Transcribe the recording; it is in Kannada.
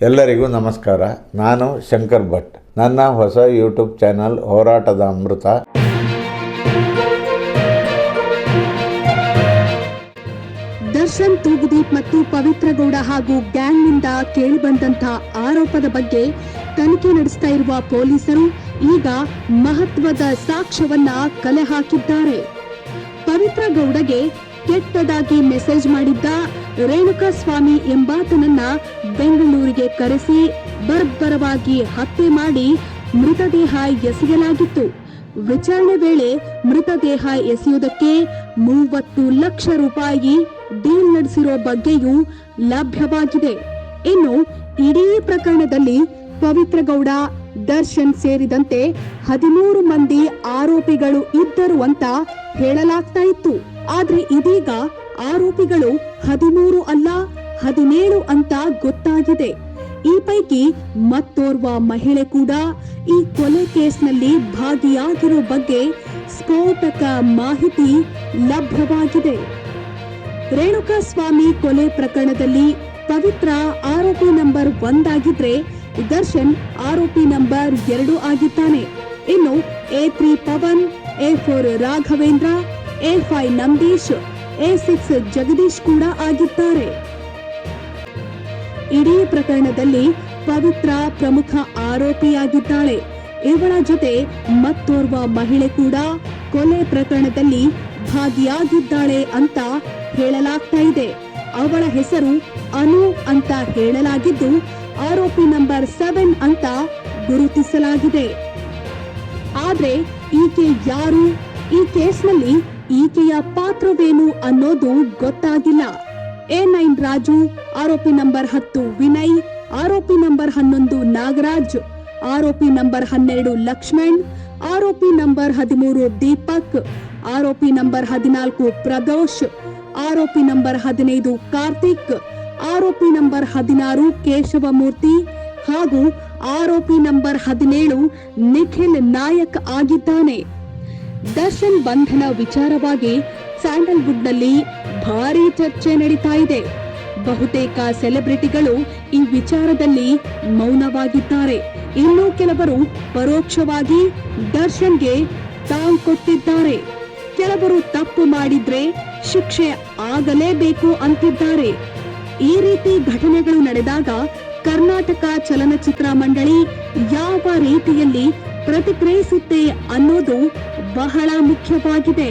ಎಲ್ಲರಿಗೂ ನಮಸ್ಕಾರ. ನಾನು ಶಂಕರ್ ಭಟ್. ನನ್ನ ಹೊಸ ಯೂಟ್ಯೂಬ್ ಚಾನಲ್ ಹೋರಾಟದ ಅಮೃತ. ದರ್ಶನ್ ತೂಗುದೀಪ್ ಮತ್ತು ಪವಿತ್ರಗೌಡ ಹಾಗೂ ಗ್ಯಾಂಗ್ನಿಂದ ಕೇಳಿಬಂದಂತಹ ಆರೋಪದ ಬಗ್ಗೆ ತನಿಖೆ ನಡೆಸ್ತಾ ಇರುವ ಪೊಲೀಸರು ಈಗ ಮಹತ್ವದ ಸಾಕ್ಷ್ಯವನ್ನ ಕಲೆ ಹಾಕಿದ್ದಾರೆ. ಪವಿತ್ರ ಗೌಡಗೆ ಕೆಟ್ಟದಾಗಿ ಮೆಸೇಜ್ ಮಾಡಿದ್ದ ರೇಣುಕಾ ಸ್ವಾಮಿ ಎಂಬಾತನನ್ನ ಬೆಂಗಳೂರಿಗೆ ಕರೆಸಿ ಬರ್ಬರವಾಗಿ ಹತ್ಯೆ ಮಾಡಿ ಮೃತದೇಹ ಎಸೆಯಲಾಗಿತ್ತು. ವಿಚಾರಣೆ ವೇಳೆ ಮೃತದೇಹ ಎಸೆಯುವುದಕ್ಕೆ ಮೂವತ್ತು ಲಕ್ಷ ರೂಪಾಯಿ ಡೀಲ್ ನಡೆಸಿರೋ ಬಗ್ಗೆಯೂ ಲಭ್ಯವಾಗಿದೆ. ಇನ್ನು ಇಡೀ ಪ್ರಕರಣದಲ್ಲಿ ಪವಿತ್ರಗೌಡ ದರ್ಶನ್ ಸೇರಿದಂತೆ ಹದಿಮೂರು ಮಂದಿ ಆರೋಪಿಗಳು ಇದ್ದರು ಅಂತ ಹೇಳಲಾಗ್ತಾ ಇತ್ತು. ಆದ್ರೆ ಇದೀಗ ಆರೋಪಿಗಳು ಹದಿಮೂರು ಅಲ್ಲ ಹದಿನೇಳು ಅಂತ ಗೊತ್ತಾಗಿದೆ. ಈ ಪೈಕಿ ಮತ್ತೋರ್ವ ಮಹಿಳೆ ಕೂಡ ಈ ಕೊಲೆ ಕೇಸ್ನಲ್ಲಿ ಭಾಗಿಯಾಗಿರೋ ಬಗ್ಗೆ ಸ್ಫೋಟಕ ಮಾಹಿತಿ ಲಭ್ಯವಾಗಿದೆ. ರೇಣುಕಾ ಸ್ವಾಮಿ ಕೊಲೆ ಪ್ರಕರಣದಲ್ಲಿ ಪವಿತ್ರ ಆರೋಪಿ ನಂಬರ್ ಒಂದಾಗಿದ್ರೆ ದರ್ಶನ್ ಆರೋಪಿ ನಂಬರ್ ಎರಡು ಆಗಿದ್ದಾನೆ. ಇನ್ನು A three Pavan, A four Raghavendra, A five Nandish, A six Jagadish ಕೂಡ ಆಗಿದ್ದಾರೆ. ಇಡೀ ಪ್ರಕರಣದಲ್ಲಿ ಪವಿತ್ರ ಪ್ರಮುಖ ಆರೋಪಿಯಾಗಿದ್ದಾಳೆ. ಇವಳ ಜೊತೆ ಮತ್ತೋರ್ವ ಮಹಿಳೆ ಕೂಡ ಕೊಲೆ ಪ್ರಕರಣದಲ್ಲಿ ಭಾಗಿಯಾಗಿದ್ದಾಳೆ ಅಂತ ಹೇಳಲಾಗ್ತಾ ಇದೆ. ಅವಳ ಹೆಸರು ಅನು ಅಂತ ಹೇಳಲಾಗಿದ್ದು, ಆರೋಪಿ ನಂಬರ್ ಸೆವೆನ್ ಅಂತ ಗುರುತಿಸಲಾಗಿದೆ. ಆದ್ರೆ ಈಕೆ ಯಾರು? ಈ ಕೇಸ್ನಲ್ಲಿ ಈಕೆಯ ಪಾತ್ರವೇನು ಅನ್ನೋದು ಗೊತ್ತಾಗಿಲ್ಲ. ಎ ನೈನ್ ರಾಜು, ಆರೋಪಿ ನಂಬರ್ ಹತ್ತು ವಿನಯ್, ಆರೋಪಿ ನಂಬರ್ ಹನ್ನೊಂದು ನಾಗರಾಜ್, ಆರೋಪಿ ನಂಬರ್ ಹನ್ನೆರಡು ಲಕ್ಷ್ಮಣ್, ಆರೋಪಿ ನಂಬರ್ ಹದಿಮೂರು ದೀಪಕ್, ಆರೋಪಿ ನಂಬರ್ ಹದಿನಾಲ್ಕು ಪ್ರದೋಷ್, ಆರೋಪಿ ನಂಬರ್ ಹದಿನೈದು ಕಾರ್ತಿಕ್, ಆರೋಪಿ ನಂಬರ್ ಹದಿನಾರು ಕೇಶವಮೂರ್ತಿ ಹಾಗೂ ಆರೋಪಿ ನಂಬರ್ ಹದಿನೇಳು ನಿಖಿಲ್ ನಾಯಕ್ ಆಗಿದ್ದಾನೆ. ದರ್ಶನ್ ಬಂಧನ ವಿಚಾರವಾಗಿ ಸ್ಯಾಂಡಲ್ವುಡ್ನಲ್ಲಿ ಭಾರಿ ಚರ್ಚೆ ನಡೀತಾ ಇದೆ. ಬಹುತೇಕ ಸೆಲೆಬ್ರಿಟಿಗಳು ಈ ವಿಚಾರದಲ್ಲಿ ಮೌನವಾಗಿದ್ದಾರೆ. ಇನ್ನು ಕೆಲವರು ಪರೋಕ್ಷವಾಗಿ ದರ್ಶನ್ಗೆ ಟಾಂಗ್ ಕೊಟ್ಟಿದ್ದಾರೆ. ಕೆಲವರು ತಪ್ಪು ಮಾಡಿದ್ರೆ ಶಿಕ್ಷೆ ಆಗಲೇಬೇಕು ಅಂತಿದ್ದಾರೆ. ಈ ರೀತಿ ಘಟನೆಗಳು ನಡೆದಾಗ ಕರ್ನಾಟಕ ಚಲನಚಿತ್ರ ಮಂಡಳಿ ಯಾವ ರೀತಿಯಲ್ಲಿ ಪ್ರತಿಕ್ರಿಯಿಸುತ್ತೆ ಅನ್ನೋದು ಬಹಳ ಮುಖ್ಯವಾಗಿದೆ.